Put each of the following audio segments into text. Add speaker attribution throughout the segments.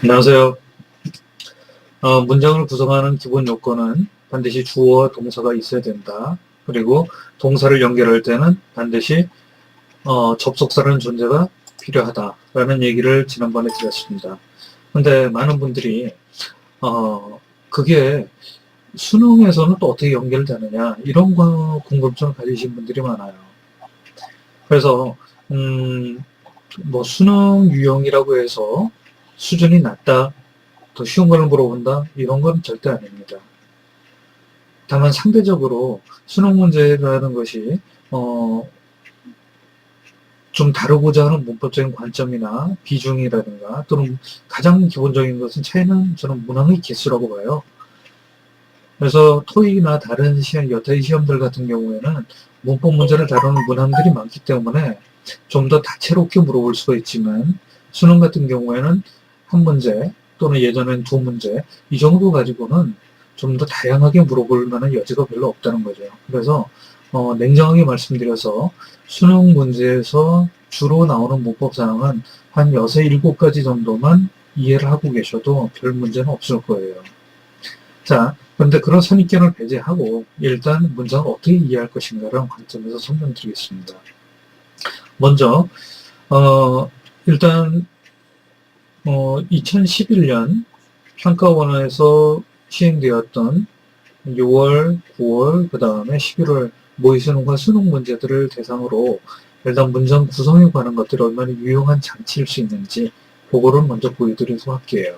Speaker 1: 안녕하세요. 어, 문장을 구성하는 기본 요건은 반드시 주어와 동사가 있어야 된다. 그리고 동사를 연결할 때는 반드시 어, 접속사라는 존재가 필요하다라는 얘기를 지난번에 드렸습니다. 근데 많은 분들이 어, 그게 수능에서는 또 어떻게 연결되느냐 이런 거 궁금증을 가지신 분들이 많아요. 그래서 음, 뭐 수능 유형이라고 해서 수준이 낮다, 더 쉬운 걸 물어본다, 이런 건 절대 아닙니다. 다만 상대적으로 수능 문제라는 것이, 어, 좀 다루고자 하는 문법적인 관점이나 비중이라든가 또는 가장 기본적인 것은 차이는 저는 문항의 개수라고 봐요. 그래서 토익이나 다른 시험, 여타의 시험들 같은 경우에는 문법 문제를 다루는 문항들이 많기 때문에 좀 더 다채롭게 물어볼 수가 있지만 수능 같은 경우에는 한 문제 또는 예전엔 두 문제 이 정도 가지고는 좀 더 다양하게 물어볼 만한 여지가 별로 없다는 거죠. 그래서 어, 냉정하게 말씀드려서 수능 문제에서 주로 나오는 문법 사항은 한 6, 7가지 정도만 이해를 하고 계셔도 별 문제는 없을 거예요. 자, 그런데 그런 선입견을 배제하고 일단 문장을 어떻게 이해할 것인가라는 관점에서 설명드리겠습니다. 먼저 어, 일단 어, 2011년 평가원에서 시행되었던 6월, 9월, 그 다음에 11월 모의수능과 수능 문제들을 대상으로 일단 문장 구성에 관한 것들이 얼마나 유용한 장치일 수 있는지 그거를 먼저 보여드리도록 할게요.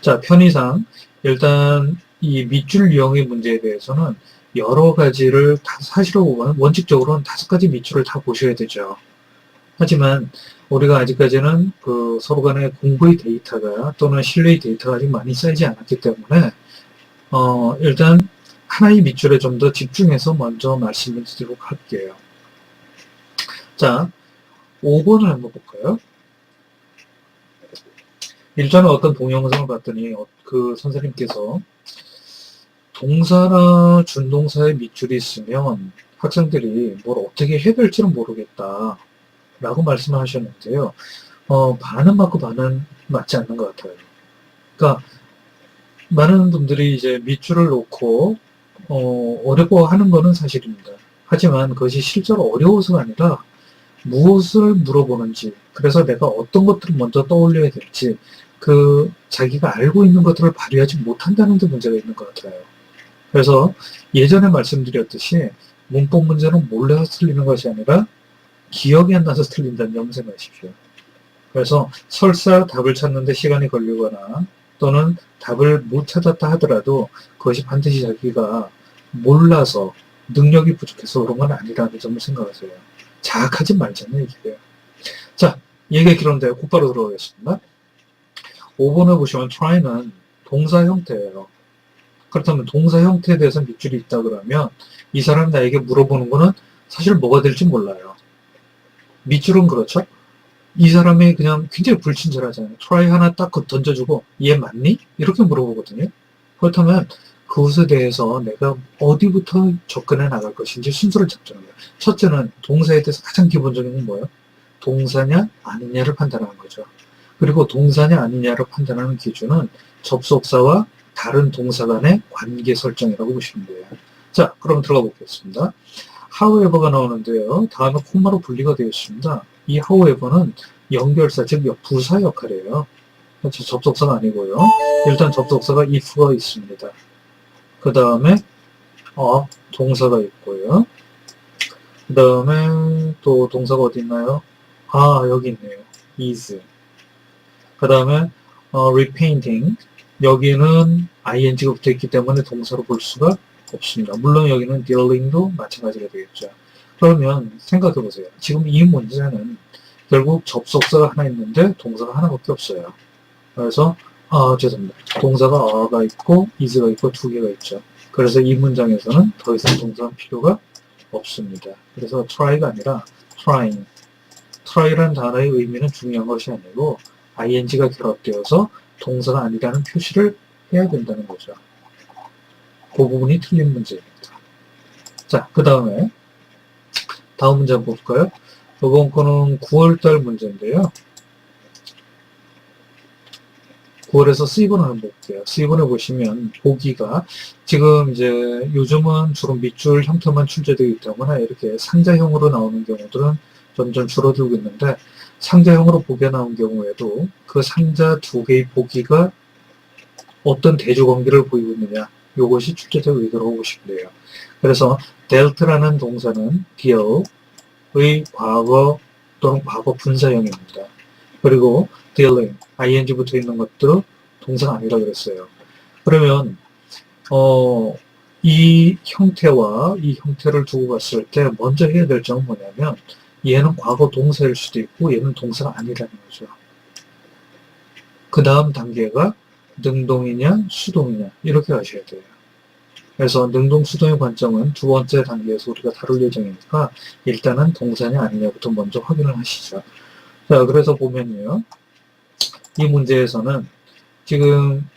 Speaker 1: 자, 편의상 일단 이 밑줄 유형의 문제에 대해서는 여러 가지를 다 사실로 보면 원칙적으로는 다섯 가지 밑줄을 다 보셔야 되죠. 하지만 우리가 아직까지는 그 서로 간의 공부의 데이터가 또는 신뢰의 데이터가 아직 많이 쌓이지 않았기 때문에 어 일단 하나의 밑줄에 좀 더 집중해서 먼저 말씀을 드리도록 할게요. 자, 5번을 한번 볼까요? 일전에 어떤 동영상을 봤더니 어, 그 선생님께서 동사나 준동사의 밑줄이 있으면 학생들이 뭘 어떻게 해야 될지는 모르겠다. 라고 말씀을 하셨는데요. 어, 반은 맞고 반은 맞지 않는 것 같아요. 그러니까 많은 분들이 이제 밑줄을 놓고 어, 어려워하는 거는 사실입니다. 하지만 그것이 실제로 어려워서가 아니라 무엇을 물어보는지 그래서 내가 어떤 것들을 먼저 떠올려야 될지 그 자기가 알고 있는 것들을 발휘하지 못한다는 데 문제가 있는 것 같아요. 그래서 예전에 말씀드렸듯이 문법 문제는 몰라서 틀리는 것이 아니라 기억이 안 나서 틀린다는 점 생각하십시오. 그래서 설사 답을 찾는데 시간이 걸리거나 또는 답을 못 찾았다 하더라도 그것이 반드시 자기가 몰라서 능력이 부족해서 그런 건 아니라는 점을 생각하세요. 자학하지 말자는 얘기예요. 자, 얘기가 길었는데 곧바로 들어가겠습니다. 5번에 보시면 try는 동사 형태예요. 그렇다면 동사 형태에 대해서 밑줄이 있다 그러면 이 사람 나에게 물어보는 거는 사실 뭐가 될지 몰라요. 밑줄은 그렇죠. 이 사람이 그냥 굉장히 불친절하잖아요. 트라이 하나 딱 던져주고 얘 맞니? 이렇게 물어보거든요. 그렇다면 그것에 대해서 내가 어디부터 접근해 나갈 것인지 순서를 거예요. 첫째는 동사에 대해서 가장 기본적인 건 뭐예요? 동사냐 아니냐를 판단하는 거죠. 그리고 동사냐 아니냐를 판단하는 기준은 접속사와 다른 동사 간의 관계 설정이라고 보시면 돼요. 자, 그럼 들어가 보겠습니다. However가 나오는데요. 다음에 콤마로 분리가 되어 있습니다. 이 however는 연결사, 즉 부사 역할이에요. 그렇죠. 접속사가 아니고요. 일단 접속사가 if가 있습니다. 그 다음에 어, 동사가 있고요. 그 다음에 또 동사가 어디 있나요? 아, 여기 있네요. is. 그 다음에 어, repainting. 여기는 ing가 붙어 있기 때문에 동사로 볼 수가 없습니다. 물론 여기는 dealing도 마찬가지가 되겠죠. 그러면 생각해 보세요. 지금 이 문제는 결국 접속사가 하나 있는데 동사가 하나밖에 없어요. 그래서 아 죄송합니다. 동사가 a가 있고 is가 있고 두 개가 있죠. 그래서 이 문장에서는 더 이상 동사 필요가 없습니다. 그래서 try가 아니라 trying. try라는 단어의 의미는 중요한 것이 아니고 ing가 결합되어서 동사가 아니라는 표시를 해야 된다는 거죠. 그 부분이 틀린 문제입니다. 자, 그 다음에 다음 문제 한번 볼까요? 이번 거는 9월달 문제인데요. 9월에서 C번을 한번 볼게요. C번에 보시면 보기가 지금 이제 요즘은 주로 밑줄 형태만 출제되기 때문에 이렇게 상자형으로 나오는 경우들은 점점 줄어들고 있는데 상자형으로 보기가 나온 경우에도 그 상자 두 개의 보기가 어떤 대조 관계를 보이고 있느냐 이것이 출제될 의도라고 보시면 돼요. 그래서 delt라는 동사는 deal의 과거 또는 과거 분사형입니다. 그리고 dealing, ing 붙어 있는 것도 동사가 아니라 그랬어요. 그러면 어, 이 형태와 이 형태를 두고 봤을 때 먼저 해야 될 점은 뭐냐면 얘는 과거 동사일 수도 있고 얘는 동사가 아니라는 거죠. 그 다음 단계가 능동이냐 수동이냐 이렇게 가셔야 돼요. 그래서 능동 수동의 관점은 두 번째 단계에서 우리가 다룰 예정이니까 일단은 동사냐 아니냐부터 먼저 확인을 하시죠. 자 그래서 보면요. 이 문제에서는 지금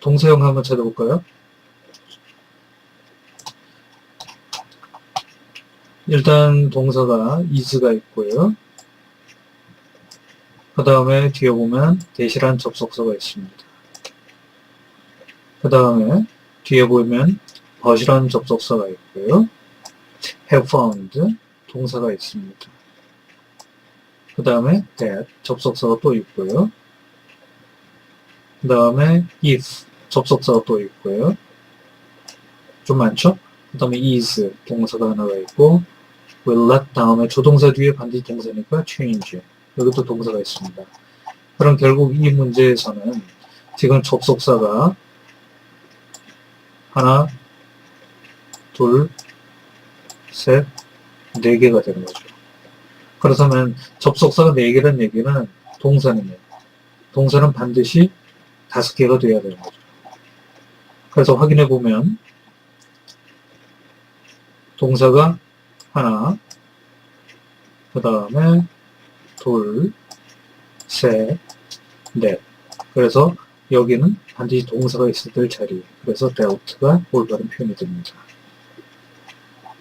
Speaker 1: 동사형 한번 찾아볼까요? 일단 동사가 is가 있고요. 그 다음에 뒤에 보면 대시란 접속사가 있습니다. 그 다음에 뒤에 보면 but이라는 접속사가 있고요. have found 동사가 있습니다. 그 다음에 that 접속사가 또 있고요. 그 다음에 if 접속사가 또 있고요. 좀 많죠? 그 다음에 is 동사가 하나가 있고 will let 다음에 조동사 뒤에 반드시 동사니까 change 여기도 동사가 있습니다. 그럼 결국 이 문제에서는 지금 접속사가 하나, 둘, 셋, 네 개가 되는 거죠. 그렇다면 접속사가 네 개라는 얘기는 동사는요. 동사는 반드시 다섯 개가 돼야 되는 거죠. 그래서 확인해 보면 동사가 하나, 그 다음에 둘, 셋, 넷. 그래서 여기는 반드시 동사가 있어야 될 자리. 그래서 delt가 올바른 표현이 됩니다.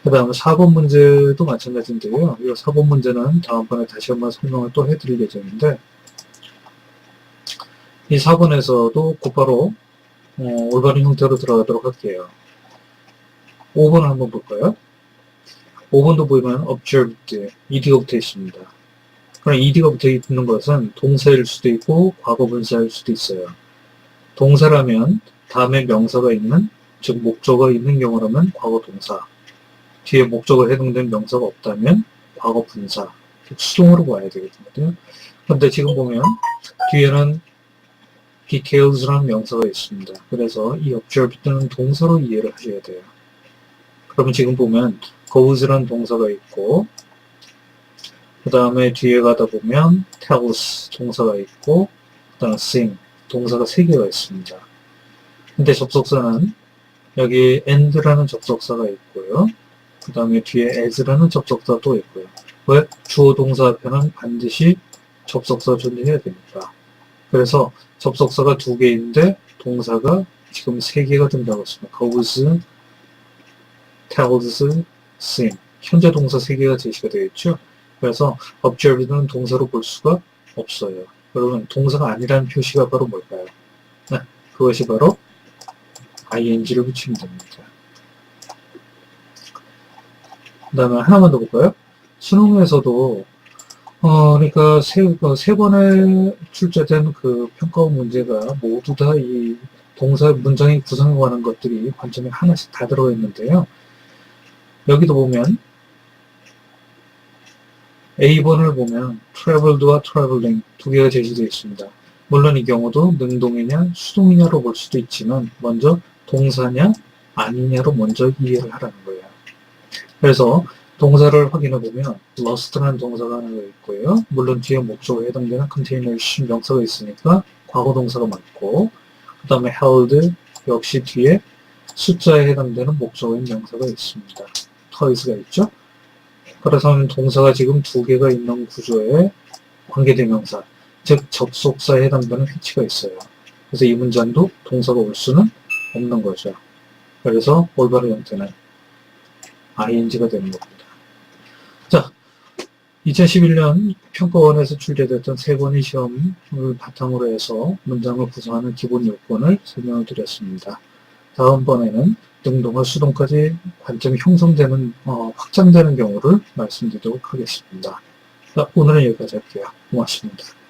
Speaker 1: 그 다음에 4번 문제도 마찬가지인데요. 이 4번 문제는 다음번에 다시 한번 설명을 또 해드릴 예정인데 이 4번에서도 곧바로 어, 올바른 형태로 들어가도록 할게요. 5번을 한번 볼까요? 5번도 보면 observed, ed가 붙어 있습니다. 그럼 ed가 붙어 있는 것은 동사일 수도 있고 과거 분사일 수도 있어요. 동사라면 다음에 명사가 있는 즉 목적어가 있는 경우라면 과거 동사 뒤에 목적어 해당된 명사가 없다면 과거 분사 즉 수동으로 봐야 되거든요. 그런데 지금 보면 뒤에는 details라는 명사가 있습니다. 그래서 이 observed는 동사로 이해를 하셔야 돼요. 그러면 지금 보면 goes라는 동사가 있고 그 다음에 뒤에 가다 보면 tells 동사가 있고 그 다음 sing 동사가 3개가 있습니다. 근데 접속사는 여기 and라는 접속사가 있고요. 그 다음에 뒤에 as라는 접속사 또 있고요. 왜? 주어 동사 앞에는 반드시 접속사 존재해야 됩니다. 그래서 접속사가 두 개인데 동사가 지금 세 개가 된다고 했습니다. goes, tells, sing. 현재 동사 세 개가 제시가 되어 있죠. 그래서 observed는 동사로 볼 수가 없어요. 여러분 동사가 아니라는 표시가 바로 뭘까요? 네, 그것이 바로 ing를 붙이면 됩니다. 그 다음에 하나만 더 볼까요? 수능에서도 어, 그러니까 세, 어, 세 번에 출제된 그 평가원 문제가 모두 다 이 동사 문장의 구성에 관한 것들이 관점에 하나씩 다 들어가 있는데요. 여기도 보면 A번을 보면 traveled와 traveling 두 개가 제시되어 있습니다. 물론 이 경우도 능동이냐 수동이냐로 볼 수도 있지만 먼저 동사냐 아니냐로 먼저 이해를 하라는 거예요. 그래서 동사를 확인해 보면 lost라는 동사가 하나 있고요. 물론 뒤에 목적어에 해당되는 container 명사가 있으니까 과거 동사가 맞고 그 다음에 held 역시 뒤에 숫자에 해당되는 목적어인 명사가 있습니다. toys가 있죠. 그래서 동사가 지금 두 개가 있는 구조의 관계대명사, 즉 접속사에 해당되는 위치가 있어요. 그래서 이 문장도 동사가 올 수는 없는 거죠. 그래서 올바른 형태는 ing가 되는 겁니다. 자, 2011년 평가원에서 출제됐던 세 권의 시험을 바탕으로 해서 문장을 구성하는 기본 요건을 설명을 드렸습니다. 다음번에는 능동과 수동까지 관점이 형성되는, 어, 확장되는 경우를 말씀드리도록 하겠습니다. 자, 오늘은 여기까지 할게요. 고맙습니다.